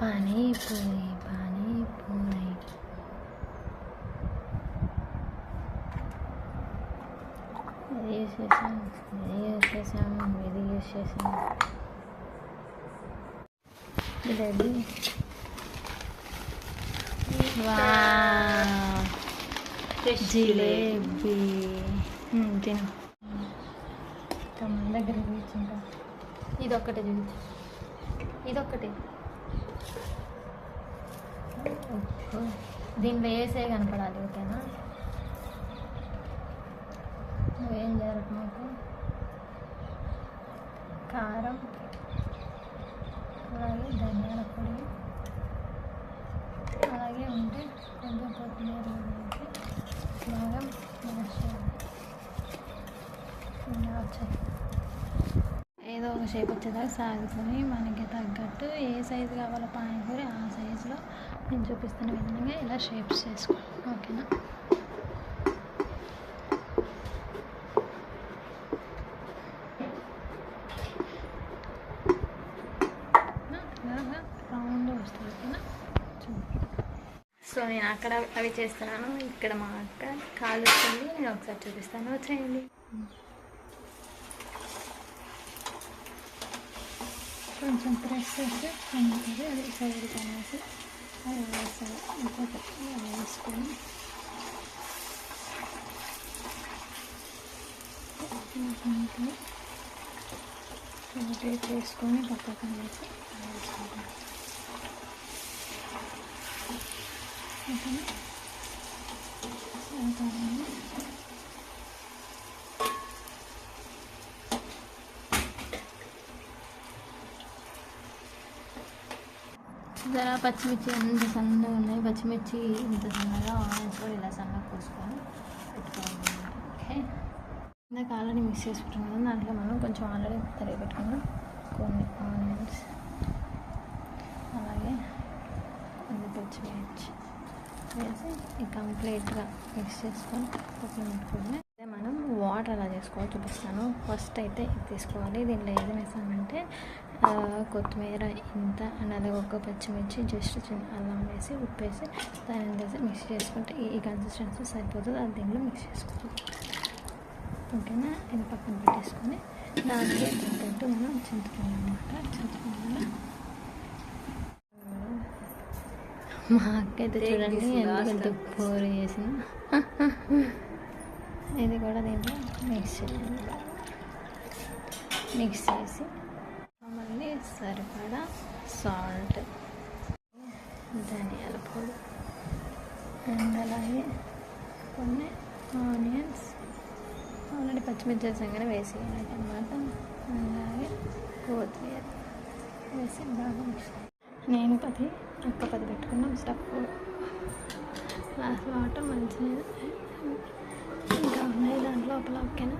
పానీపూరి పానీపూరి ఇది యూస్ చేసాం ఇది యూస్ చేసాం ఇది యూస్ చేసాం వావ్. జిలేబీ. తిను. మన దగ్గర ఇది ఒక్కటే చూపించు ఇది ఒక్కటే ఉప్పు. దీంట్లో వేసే కనపడాలి ఓకేనా నువ్వేం జరగదు మాకు కారం అలాగే ధనియాల పొడి అలాగే ఉంటే కొంచెం కొత్తిమీర బాగా మ్యాష్ చేయాలి. ఏదో ఒక షేప్ వచ్చేదాకా సాగుతుంది మనకి తగ్గ సైజు కావాలో పానీపూరి ఆ సైజులో నేను చూపిస్తున్న విధంగా ఇలా షేప్స్ చేసుకో. ఓకేనా రౌండ్ వస్తుంది ఓకేనా సో నేను అక్కడ అవి చేస్తున్నాను. ఇక్కడ మా అక్క కాలు వచ్చింది నేను ఒకసారి చూపిస్తాను. వచ్చేయండి. కొంచెం ప్రెస్ చేస్తే ఉంటుంది అది సైడ్ అనేసి అది వేస్తుంది ఇంకొకటి అది వేసుకొని ఇంకొకటి రొటేట్ చేసుకొని పక్కన వేసి వేసుకుంటాం ఓకేనా జర పచ్చిమిర్చి ఎంత సన్నగా ఉన్నాయి. పచ్చిమిర్చి ఇంత సన్నగా ఆనియన్స్ కూడా ఇలా సన్నగా కోసుకొని పెట్టుకోవాలి. ఓకే. ఇందాక ఆల్రెడీ మిక్స్ చేసుకుంటున్నాం దాంట్లో మనం కొంచెం ఆల్రెడీ తరిగి పెట్టుకున్నాం కొన్ని ఆనియన్స్ అలాగే కొన్ని పచ్చిమిర్చి వేసి కంప్లీట్గా మిక్స్ చేసుకొని పక్కన పెట్టుకోవాలి అదే మనం వాటర్ అలా చేసుకోవాలి చూపిస్తాను. ఫస్ట్ అయితే ఇది తీసుకోవాలి. దీంట్లో ఏది వేసామంటే కొత్తిమీర ఇంత అండ్ అలాగే ఒక పచ్చిమిర్చి జస్ట్ చిన్న అల్లం వేసి ఉప్పు వేసి దాన్ని వేసి మిక్స్ చేసుకుంటే ఈ- కన్సిస్టెన్సీ సరిపోతుంది. అది దీంట్లో మిక్స్ చేసుకోవాలి. ఓకేనా? ఇది పక్కన పెట్టేసుకొని దానికి తగ్గట్టు మనం చింతపండు అనమాట చింతపండు మా అక్క అయితే చూడండి ఎందుకంటే పోరు చేసిన ఇది కూడా దీంట్లో మిక్స్ చేయాలి. మిక్స్ చేసి సరిపడా సాల్ట్. ధనియాల పొడి. అండ్ అలాగే కొన్ని ఆనియన్స్. ఆల్రెడీ పచ్చిమిర్చి వేసాం కానీ వేసి అనమాట అలాగే కొత్తిమీర వేసి బాగా మిక్స్ నేను పది అక్క పది పెట్టుకున్నాం స్టఫ్ లాస్ట్ వాటర్ మంచిగా ఇంకా ఉన్నాయి దాంట్లో లోపల ఓకేనా